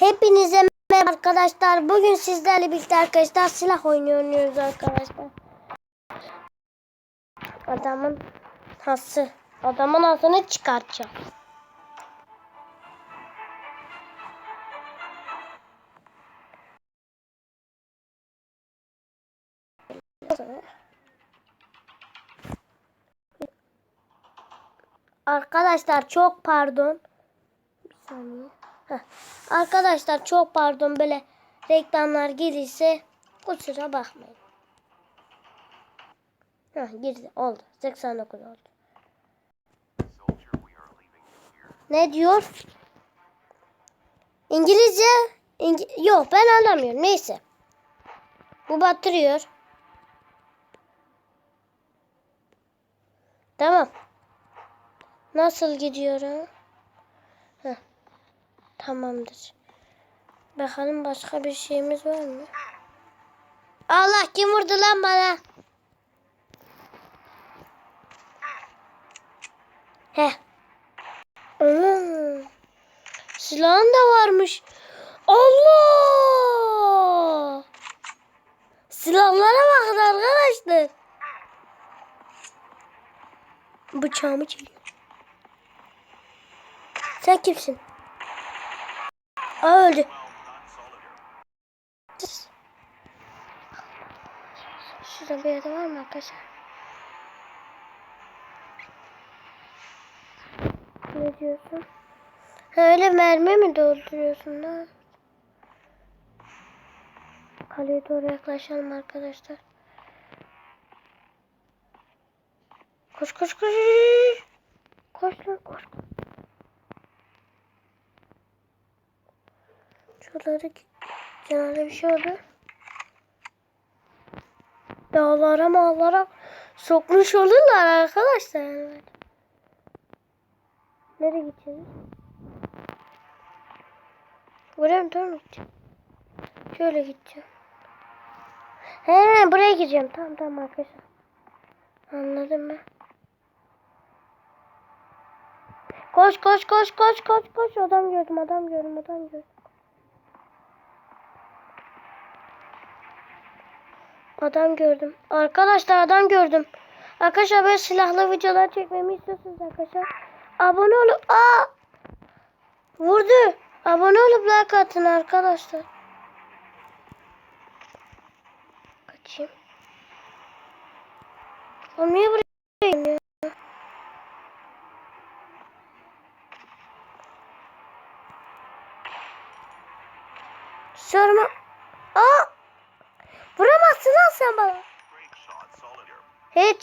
Hepinize merhaba arkadaşlar. Bugün sizlerle birlikte arkadaşlar silah oynuyoruz arkadaşlar. Adamın hası. Adamın hasını çıkartacağım. Arkadaşlar çok pardon. Bir saniye. Arkadaşlar çok pardon böyle reklamlar gelirse kusura bakmayın. Heh, girdi oldu. 89 oldu. Ne diyor? İngilizce? İngi- Yok ben anlamıyorum. Neyse. Bu batırıyor. Tamam. Nasıl gidiyor ha? Heh. Tamamdır. Bakalım başka bir şeyimiz var mı? Allah kim vurdu lan bana? Heh. Ana. Silahın da varmış. Allah! Silahlara bakın arkadaşlar. Bıçağımı çekiyor. Sen kimsin? Öldü. Şurada bir yerde var mı arkadaşlar? Ne diyorsun? Öyle mermi mi dolduruyorsun lan? Kaleye doğru yaklaşalım arkadaşlar. Koş koş koş. Koş lan koş. Şuraları kenarda bir şey oldu. Dağlara mağlara sokmuş olurlar arkadaşlar. yani. Nereye gideceğiz? Buraya mı mu gideceğim? Şöyle gideceğim. He buraya gideceğim. Tamam tamam arkadaşlar. Anladım ben. Koş koş koş koş koş koş. Adam gördüm adam gördüm adam gördüm. Adam gördüm. Arkadaşlar adam gördüm. Arkadaşlar böyle silahlı videolar çekmemi istiyorsanız arkadaşlar abone olup aa vurdu. Abone olup like atın arkadaşlar. Kaçayım. O niye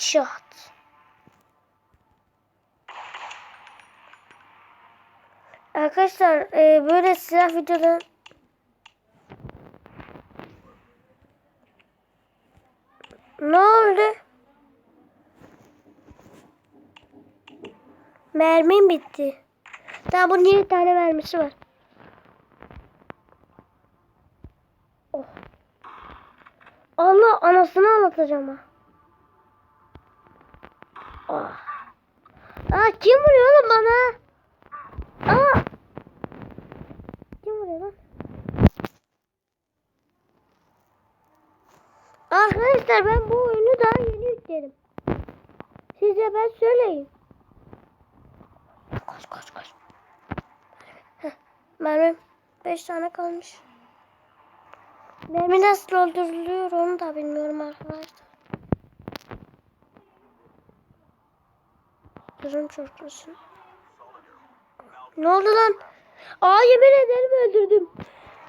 Headshot. Arkadaşlar e, böyle silah videoları Ne oldu? Mermim bitti. Daha bunun 7 tane mermisi var. Oh. Allah anasını anlatacağım ha. Oh. Aa kim vuruyor oğlum bana? Aa. Kim vuruyor lan? Arkadaşlar ben bu oyunu daha yeni yükledim. Size ben söyleyeyim. Koş koş koş. Heh, mermim 5 tane kalmış. Mermi nasıl dolduruluyor onu da bilmiyorum arkadaşlar. Çok olsun. Ne oldu lan? Aa yemin ederim öldürdüm.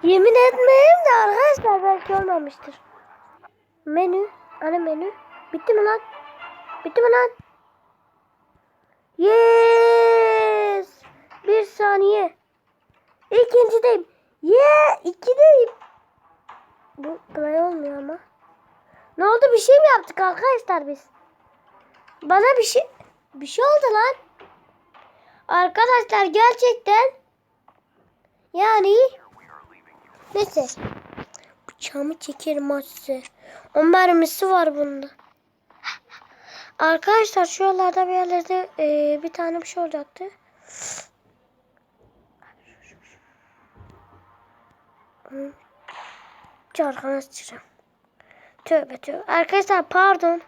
Yemin etmeyeyim de arkadaşlar belki olmamıştır. Menü. Ana menü. Bitti mi lan? Bitti mi lan? Yes. Bir saniye. İkincideyim. Yeah. ikideyim. Bu play olmuyor ama. Ne oldu? Bir şey mi yaptık arkadaşlar biz? Bana bir şey bir şey oldu lan. Arkadaşlar gerçekten yani neyse bıçağımı çekerim size. O mermisi var bunda. Arkadaşlar şuralarda bir yerlerde e, bir tane bir şey olacaktı. Çarkana sıçacağım. Tövbe tövbe. Arkadaşlar pardon.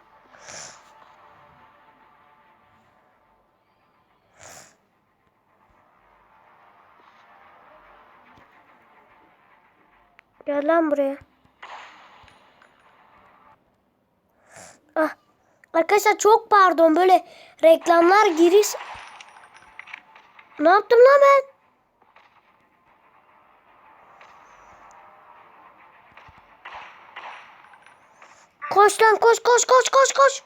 Gel lan buraya. Ah. Arkadaşlar çok pardon böyle reklamlar giriş. Ne yaptım lan ben? Koş lan koş koş koş koş koş.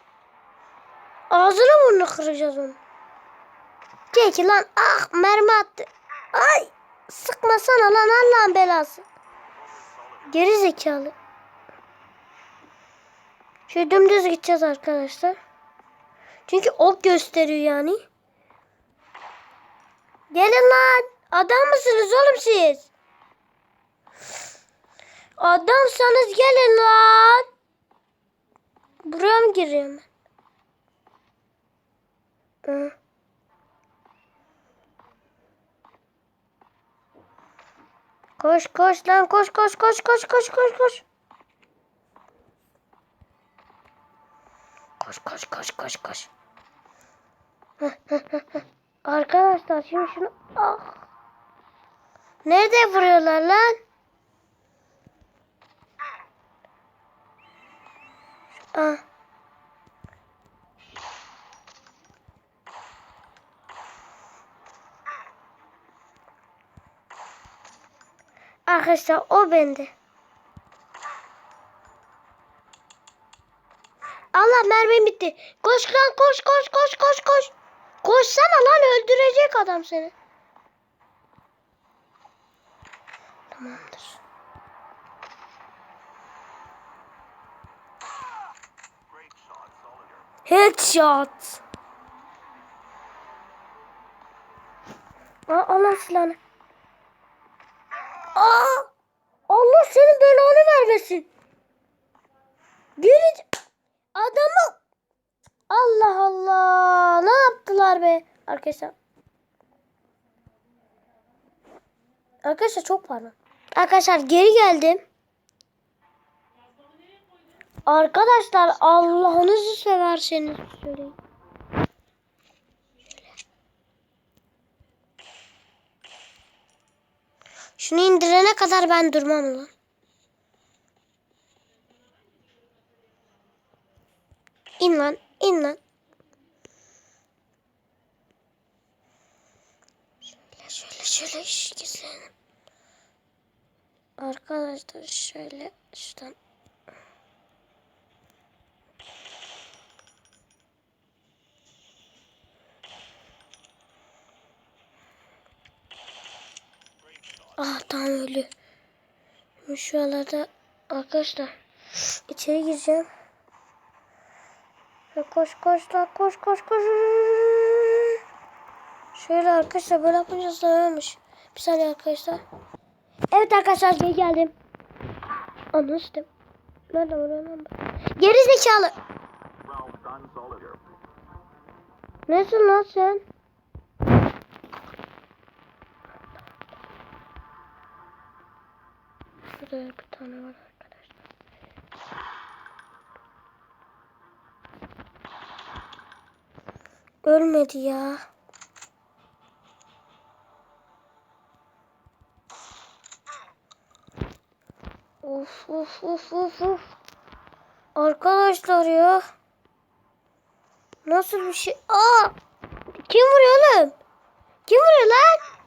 Ağzını burnunu kıracağız onu. Çekil lan. Ah mermi attı. Ay sıkmasana lan Allah'ın belası. Geri zekalı. Şöyle dümdüz gideceğiz arkadaşlar. Çünkü ok gösteriyor yani. Gelin lan. Adam mısınız oğlum siz? Adamsanız gelin lan. Buraya mı gireyim? Hı. Koş koş lan koş koş koş koş koş koş koş. Koş koş koş koş koş. Arkadaşlar şimdi şunu ah. Nerede vuruyorlar lan? Ah. Arkadaşlar o bende. Allah mermim bitti. Koş lan koş koş koş koş koş. Koşsana lan öldürecek adam seni. Tamamdır. Headshot. Aa, Allah silahını. Aa! Allah senin belanı vermesin. Geri adamı Allah Allah ne yaptılar be arkadaşlar. Arkadaşlar çok pardon. Arkadaşlar geri geldim. Arkadaşlar Allah'ınızı severseniz söyleyin. Şunu indirene kadar ben durmam lan. İn lan, in lan. Şöyle, şöyle, şöyle iş gizlenelim. Arkadaşlar şöyle şuradan. Ah tam ölü. Şu arada arkadaşlar içeri gireceğim. Ve koş koş lan koş koş koş. Şöyle arkadaşlar böyle yapınca sığıyormuş. Bir saniye arkadaşlar. Evet arkadaşlar geri geldim. Anlaştım. Nerede var lan? Geri zekalı. Nesin lan sen? Şurada bir tane var arkadaşlar. Ölmedi ya. Of of of of of. Arkadaşlar ya. Nasıl bir şey? Aa! Kim vuruyor oğlum? Kim vuruyor lan?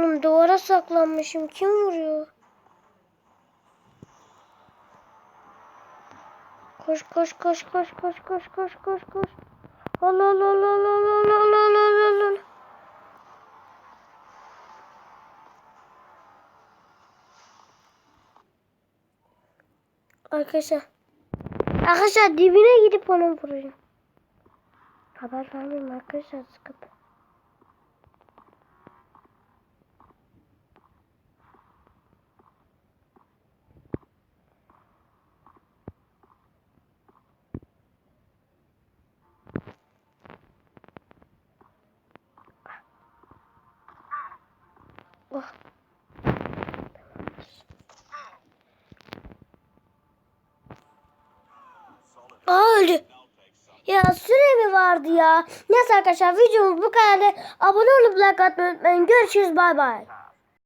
Oğlum duvara saklanmışım. Kim vuruyor? Koş koş koş koş koş koş koş koş koş. Allah Allah Allah Allah Allah Allah Allah Allah Allah. Arkadaşlar. Arkadaşlar dibine gidip onu vuracağım. Haber vermeyeyim arkadaşlar sıkıntı. Oh. Aa öldü. Ya süre mi vardı ya? Neyse arkadaşlar videomuz bu kadar. Abone olup like atmayı unutmayın. Görüşürüz bay bay.